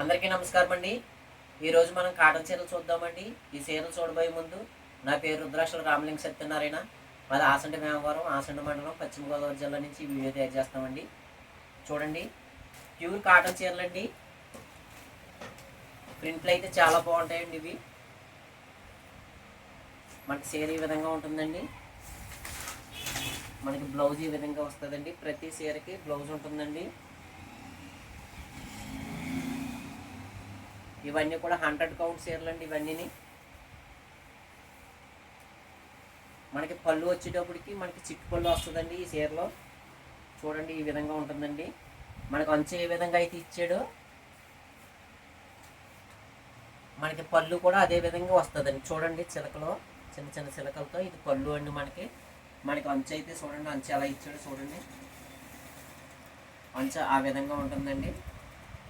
అందరికీ నమస్కారం అండి. ఈరోజు మనం కాటన్ చీరలు చూద్దామండి. ఈ చీరలు చూడబోయే ముందు నా పేరు రుద్రాక్షల రామలింగ సత్యనారాయణ. మాది ఆసండ మేమవరం ఆసండ మండలం పశ్చిమ గోదావరి జిల్లా నుంచి వీడియో తయారు చేస్తామండి చూడండి. ప్యూర్ కాటన్ చీరలు అండి ప్రింట్లు అయితే చాలా బాగుంటాయండి ఇవి. మనకి చీర ఈ విధంగా ఉంటుందండి. మనకి బ్లౌజ్ ఈ విధంగా వస్తుందండి. ప్రతి చీరకి బ్లౌజ్ ఉంటుందండి. ఇవన్నీ కూడా హండ్రెడ్ కౌంట్ చీరలు అండి ఇవన్నీ మనకి పళ్ళు వచ్చేటప్పటికి మనకి చిట్టు పళ్ళు వస్తుందండి ఈ చీరలో. చూడండి ఈ విధంగా ఉంటుందండి. మనకు అంచు ఏ విధంగా అయితే ఇచ్చాడో మనకి పళ్ళు కూడా అదే విధంగా వస్తుందండి. చూడండి చిలకలో చిన్న చిన్న చిలకలతో ఇది పళ్ళు అండి మనకి. మనకి అంచు అయితే చూడండి అంచు ఎలా ఇచ్చాడో చూడండి. అంచు ఆ విధంగా ఉంటుందండి.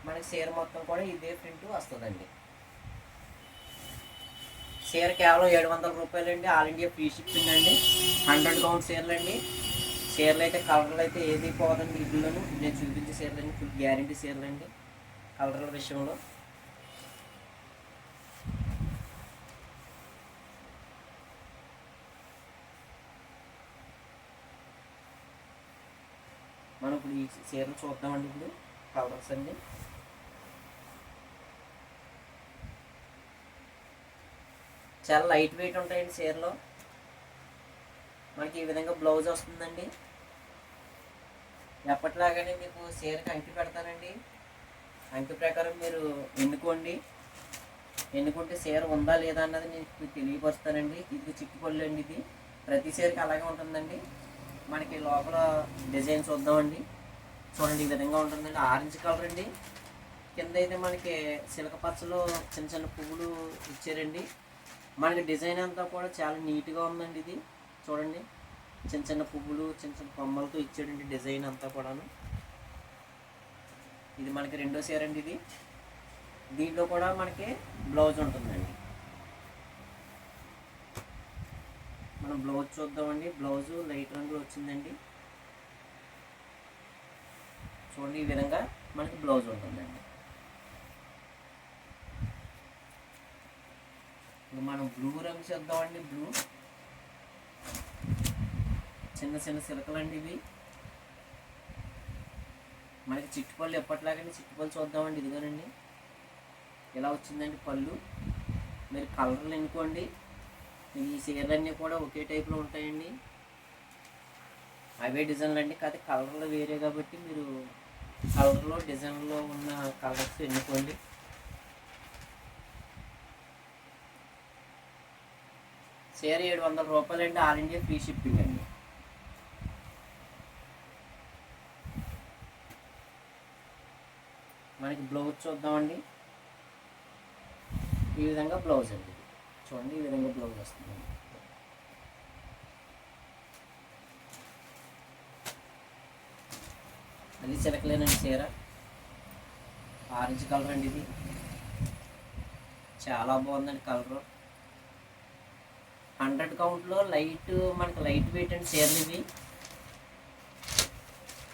మనకి చీర మొత్తం కూడా ఇదే ప్రింట్ వస్తుందండి. చీర కేవలం ఏడు వందల రూపాయలు అండి ఆల్ ఇండియా ఫ్రీ షిప్పింగ్ అండి. హండ్రెడ్ కౌంట్ చీరలు అండి చీరలు అయితే కలర్లు అయితే ఏది పోదండి ఇల్లును నేను చూపించే చీరలు అండి ఫుల్ గ్యారంటీ చీరలు అండి కలర్ల విషయంలో. మనం ఇప్పుడు ఈ చీరలు చూద్దామండి ఇప్పుడు. కలర్స్ అండి. చాలా లైట్ వెయిట్ ఉంటాయండి చీరలో. మనకి ఈ విధంగా బ్లౌజ్ వస్తుందండి. ఎప్పటిలాగానే మీకు చీరకి అంకి పెడతానండి. అంకి ప్రకారం మీరు ఎన్నుకోండి. ఎన్నుకుంటే చీర ఉందా లేదా అన్నది నేను తెలియపరుస్తానండి. ఇది చిక్కుపళ్ళు అండి ఇది. ప్రతి చీరకి అలాగే ఉంటుందండి. మనకి లోపల డిజైన్ చూద్దామండి. చూడండి ఈ విధంగా ఉంటుందండి. ఆరెంజ్ కలర్ అండి. కింద అయితే మనకి సిలక పచ్చలో చిన్న చిన్న పువ్వులు ఇచ్చారండి. మనకి డిజైన్ అంతా కూడా చాలా నీట్గా ఉందండి ఇది. చూడండి. చిన్న చిన్న పువ్వులు చిన్న చిన్న కొమ్మలతో ఇచ్చాడండి డిజైన్ అంతా కూడాను. ఇది మనకి రెండో చీర అండి ఇది. దీంట్లో కూడా మనకి బ్లౌజ్ ఉంటుందండి. మనం బ్లౌజ్ చూద్దామండి. బ్లౌజు లైట్ రంగులో వచ్చిందండి. చూడండి ఈ విధంగా మనకి బ్లౌజ్ ఉంటుందండి. ఇప్పుడు మనం బ్లూ రంగు చేద్దామండి బ్లూ చిన్న చిన్న చిలకలు అండి ఇవి. మనకి చిట్టుపళ్ళు ఎప్పటిలాగండి చిట్టుపళ్ళు చూద్దామండి ఇదిగోనండి. ఇలా వచ్చిందండి పళ్ళు. మీరు కలర్లు ఎన్నుకోండి. ఈ చీరలన్నీ కూడా ఒకే టైప్లో ఉంటాయండి. అవే డిజైన్లు అండి కాదు కలర్లు వేరే కాబట్టి మీరు కలర్లో డిజైన్లో ఉన్న కలర్స్ ఎన్నుకోండి. చీర ఏడు వందల రూపాయలండి ఆల్ ఇండియా ఫ్రీ షిప్పింగ్ అండి. మనకి బ్లౌజ్ చూద్దామండి. ఈ విధంగా బ్లౌజ్ అండి. ఇది. చూడండి ఈ విధంగా బ్లౌజ్ వస్తుంది. అది చిలకలేనండి చీర. ఆరెంజ్ కలర్ అండి ఇది. చాలా బాగుందండి కలరు. హండ్రెడ్ కౌంట్లో లైట్ మనకి లైట్ వెయిట్ అండి చీరలు ఇవి.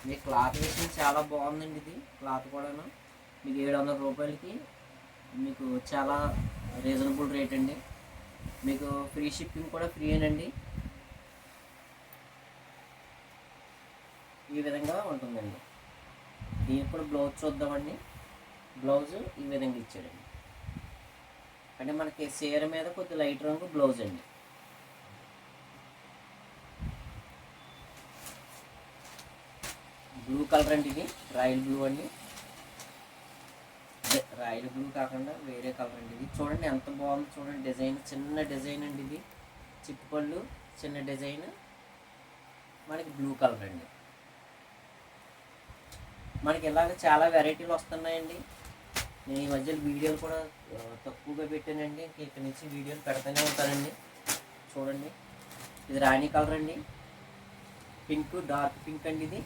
మీ క్లాత్ విషయం చాలా బాగుందండి ఇది క్లాత్ కూడాను. మీకు ఏడు వందల రూపాయలకి మీకు చాలా రీజనబుల్ రేట్ అండి. మీకు ఫ్రీ షిప్పింగ్ కూడా ఫ్రీ అండి ఈ విధంగా ఉంటుందండి. దీనికి కూడా బ్లౌజ్ చూద్దామండి. బ్లౌజ్ ఈ విధంగా ఇచ్చాడండి. అంటే మనకి చీర మీద కొద్ది లైట్ రంగు బ్లౌజ్ అండి. బ్లూ కలర్ అండి ఇది. రాయల్ బ్లూ అండి. రాయల్ బ్లూ కాకుండా వేరే కలర్ అండి ఇది. చూడండి ఎంత బాగుంది చూడండి. డిజైన్ చిన్న డిజైన్ అండి ఇది. చిప్పళ్ళు చిన్న డిజైన్. మనకి బ్లూ కలర్ అండి. మనకి ఇలాగ చాలా వెరైటీలు వస్తున్నాయండి. నేను ఈ మధ్యలో వీడియోలు కూడా తక్కువగా పెట్టానండి. ఇక్కడ నుంచి వీడియోలు పెడతానే ఉంటానండి. చూడండి. ఇది రాణి కలర్ అండి. పింక్ డార్క్ పింక్ అండి ఇది.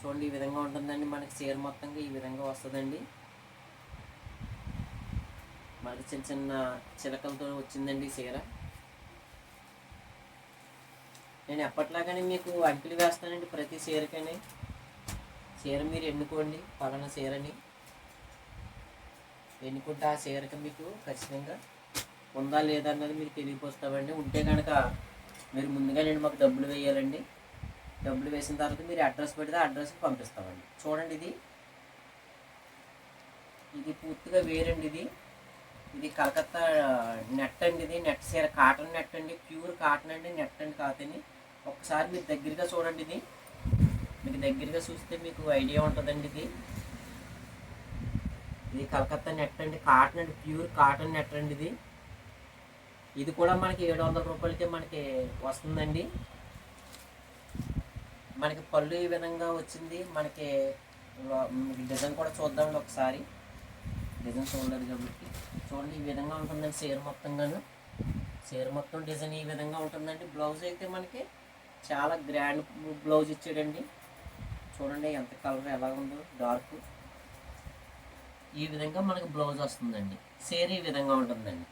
చూడండి ఈ విధంగా ఉంటుందండి. మనకి చీర మొత్తంగా ఈ విధంగా వస్తుందండి. మనకి చిన్న చిన్న చిలకలతో వచ్చిందండి చీర. నేను ఎప్పట్లాగానే మీకు అంకిలు వేస్తానండి ప్రతి చీరకని. చీర మీరు ఎన్నుకోండి పలానా చీరని. ఎన్నుకుంటే ఆ చీరకి మీకు ఖచ్చితంగా ఉందా లేదా అన్నది మీరు తెలియపోస్తామండి ఉంటే కనుక మీరు ముందుగా నేను మాకు డబ్బులు వేయాలండి. డబ్బులు వేసిన తర్వాత మీరు అడ్రస్ పెడితే అడ్రస్కి పంపిస్తామండి. చూడండి ఇది. ఇది పూర్తిగా వేరండి ఇది. ఇది కలకత్తా నెట్ అండి ఇది. నెట్ సీర కాటన్ నెట్ అండి. ప్యూర్ కాటన్ అండి. నెట్ అండి కాదండి ఒకసారి మీరు దగ్గరగా చూడండి ఇది. మీకు దగ్గరగా చూస్తే మీకు ఐడియా ఉంటుందండి ఇది. ఇది కలకత్తా నెట్ అండి. కాటన్ అండి. ప్యూర్ కాటన్ నెట్ అండి ఇది. ఇది కూడా మనకి ఏడు వందల రూపాయలకే మనకి వస్తుందండి. మనకి పళ్ళు ఈ విధంగా వచ్చింది. మనకి డిజైన్ కూడా చూద్దామండి ఒకసారి. డిజైన్ చూడలేదు కాబట్టి. చూడండి ఈ విధంగా ఉంటుందండి చీర మొత్తంగాను. చీర మొత్తం డిజైన్ ఈ విధంగా ఉంటుందండి. బ్లౌజ్ అయితే మనకి చాలా గ్రాండ్ బ్లౌజ్ ఇచ్చాడండి. చూడండి ఎంత కలర్ ఎలా ఉందో డార్క్. ఈ విధంగా మనకి బ్లౌజ్ వస్తుందండి. చీర ఈ విధంగా ఉంటుందండి.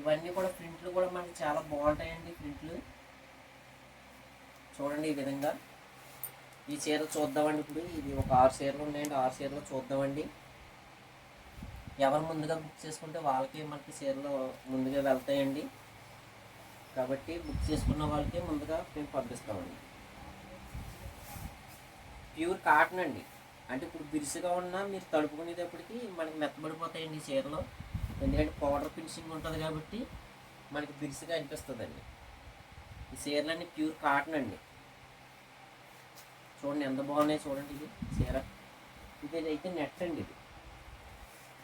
ఇవన్నీ కూడా ప్రింట్లు కూడా మనకి చాలా బాగుంటాయండి ప్రింట్లు. చూడండి ఈ విధంగా. ఈ చీర చూద్దామండి ఇప్పుడు. ఇది ఒక ఆరు చీరలు ఉన్నాయండి. ఆరు చీరలు చూద్దామండి. ఎవరు ముందుగా బుక్ చేసుకుంటే వాళ్ళకి మనకి చీరలు ముందుగా వెళ్తాయండి. కాబట్టి బుక్ చేసుకున్న వాళ్ళకి ముందుగా మేము పంపిస్తామండి. ప్యూర్ కాటన్ అండి. అంటే ఇప్పుడు బిరుసుగా ఉన్నా మీరు తడుపుకునేటప్పటికి మనకి మెత్తబడిపోతాయండి ఈ చీరలు. ఎందుకంటే పౌడర్ ఫినిషింగ్ ఉంటుంది కాబట్టి మనకి బిరుసుగా అనిపిస్తుందండి. ఈ చీరలన్నీ ప్యూర్ కాటన్ అండి. చూడండి ఎంత బాగున్నాయి చూడండి ఇది చీర. ఇది అయితే నెట్ అండి ఇది.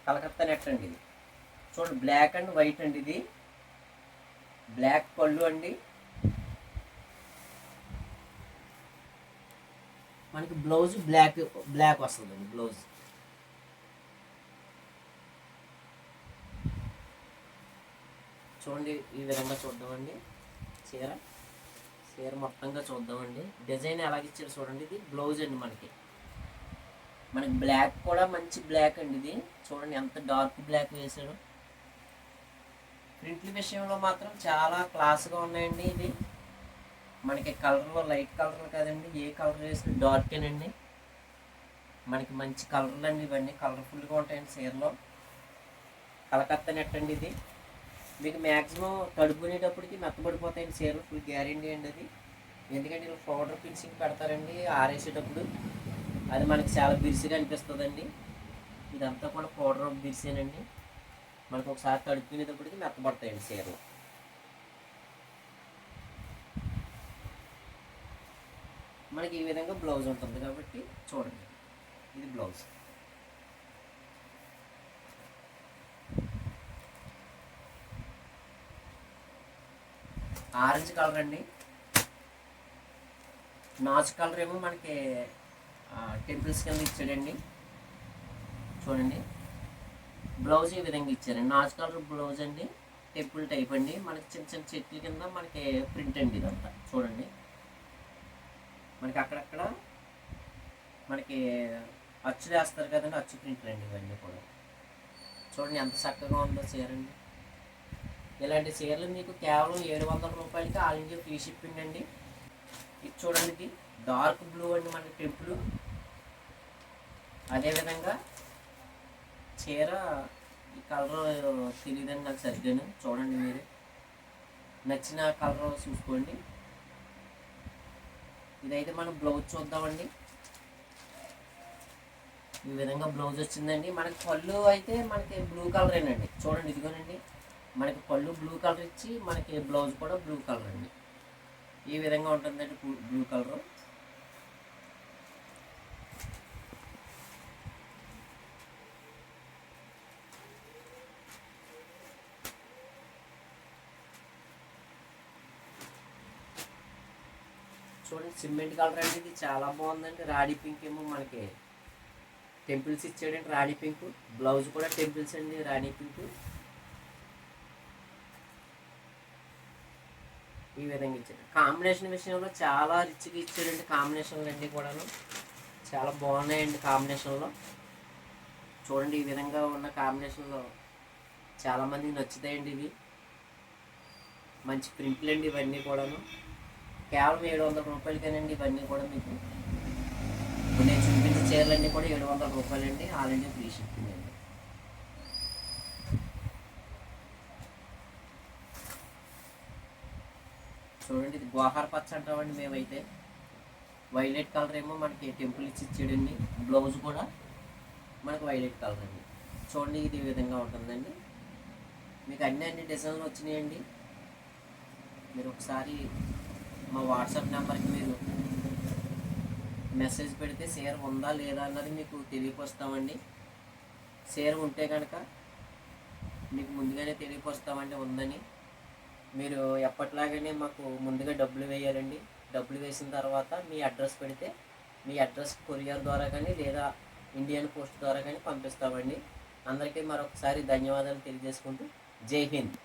కలకత్తా నెట్ అండి ఇది. చూడండి బ్లాక్ అండ్ వైట్ అండి ఇది. బ్లాక్ పళ్ళు అండి. మనకి బ్లౌజ్ బ్లాక్ బ్లాక్ వస్తుందండి బ్లౌజ్ చూడండి ఈ విధంగా చూద్దామండి. చీర. చీర మొత్తంగా చూద్దామండి. డిజైన్ ఎలాగిచ్చారు చూడండి ఇది బ్లౌజ్ అండి మనకి. మనకి బ్లాక్ కూడా మంచి బ్లాక్ అండి ఇది. చూడండి ఎంత డార్క్ బ్లాక్ వేశారు. ప్రింట్ల విషయంలో మాత్రం చాలా క్లాస్గా ఉన్నాయండి ఇది మనకి కలర్లో లైట్ కలర్ కదండి. ఏ కలర్ వేసిన డార్కేనండి మనకి మంచి కలర్లు అండి ఇవన్నీ. కలర్ఫుల్గా ఉంటాయండి చీరలో. కలకత్తా నెట్ అండి ఇది. మీకు మ్యాక్సిమం తడుపుకునేటప్పటికి మెత్తబడిపోతాయండి చీరలు. ఫుల్ గ్యారెంటీ అండి అది. ఎందుకంటే ఇలా పౌడర్ ఫినిషింగ్ పెడతారండి ఆరేసేటప్పుడు. అది మనకి చాలా బిరిసిగా అనిపిస్తుందండి. ఇదంతా కూడా పౌడర్ బిరిసేనండి మనకు ఒకసారి తడుపుకునేటప్పటికి మెత్తబడతాయండి చీరలు. మనకి ఈ విధంగా బ్లౌజ్ ఉంటుంది కాబట్టి చూడండి. ఇది బ్లౌజ్ ఆరెంజ్ కలర్ అండి. నాచు కలర్ ఏమో మనకి టెంపుల్స్ కింద ఇచ్చాడండి. చూడండి. బ్లౌజ్ ఈ విధంగా ఇచ్చారండి నాచు కలర్ బ్లౌజ్ అండి. టెంపుల్ టైప్ అండి. మనకి చిన్న చిన్న చెట్ల కింద మనకి ప్రింట్ అండి ఇదంతా. చూడండి. మనకి అక్కడక్కడ మనకి అచ్చులు వేస్తారు కదండి అచ్చు ప్రింట్లు అండి ఇవన్నీ కూడా. చూడండి ఎంత చక్కగా ఉందో చీరండి ఇలాంటి చీరలు మీకు కేవలం ఏడు వందల రూపాయలకి ఆల్ ఇండియా ఫ్రీ షిప్పింగ్ అండి. ఇది చూడండి ఇది డార్క్ బ్లూ అండి మనకి టెంపుల్ అదేవిధంగా చీర ఈ కలర్ తెలియదండి నాకు సరిగ్గాను చూడండి మీరు. నచ్చిన కలర్ చూసుకోండి. ఇదైతే మనం బ్లౌజ్ చూద్దామండి. ఈ విధంగా బ్లౌజ్ వచ్చిందండి. మనకి పళ్ళు అయితే మనకి బ్లూ కలరేనండి. చూడండి ఇదిగోనండి. మనకి పళ్ళు బ్లూ కలర్ ఇచ్చి మనకి బ్లౌజ్ కూడా బ్లూ కలర్ అండి. ఈ విధంగా ఉంటుందండి బ్లూ కలర్ చూడండి సిమెంట్ కలర్ అండి ఇది. చాలా బాగుందండి. రాడీ పింక్ ఏమో మనకి టెంపుల్స్ ఇచ్చాడండి రాణి పింక్ బ్లౌజ్ కూడా టెంపుల్స్ అండి రాణి పింక్ ఈ విధంగా ఇచ్చాడు కాంబినేషన్ విషయంలో చాలా రిచ్గా ఇచ్చాడండి కాంబినేషన్లు అన్నీ కూడాను. చాలా బాగున్నాయండి కాంబినేషన్లో. చూడండి ఈ విధంగా ఉన్న కాంబినేషన్లో చాలామందికి నచ్చుతాయండి ఇవి. మంచి ప్రింట్లు అండి ఇవన్నీ కూడాను. కేవలం ఏడు వందల రూపాయలకేనండి ఇవన్నీ కూడా మీకు. నేను చూపించే చీరలన్నీ కూడా ఏడు వందల రూపాయలండి. ఆల్ ఇండియా ఫ్రీ షిప్పింగ్ అండి. చూడండి ఇది గోహార పచ్చ అంటామండి మేమైతే. వైలెట్ కలర్ ఏమో మనకి టెంపుల్ ఇచ్చి ఇచ్చాడండి. బ్లౌజ్ కూడా మనకు వైలెట్ కలర్ అండి. చూడండి ఇది విధంగా ఉంటుందండి. మీకు అన్ని అన్ని డిజైన్లు వచ్చినాయండి. మీరు ఒకసారి మా వాట్సాప్ నెంబర్కి మీరు మెసేజ్ పెడితే షేర్ ఉందా లేదా అన్నది మీకు తెలియపరుస్తామండి. షేర్ ఉంటే కనుక మీకు ముందుగానే తెలియపరుస్తామండి ఉందని. మీరు ఎప్పటిలాగానే మాకు ముందుగా డబ్బులు వేయాలండి. డబ్బులు వేసిన తర్వాత మీ అడ్రస్ పెడితే మీ అడ్రస్ కొరియర్ ద్వారా కానీ లేదా ఇండియన్ పోస్ట్ ద్వారా కానీ పంపిస్తామండి. అందరికీ మరొకసారి ధన్యవాదాలు తెలియజేసుకుంటూ జై హింద్.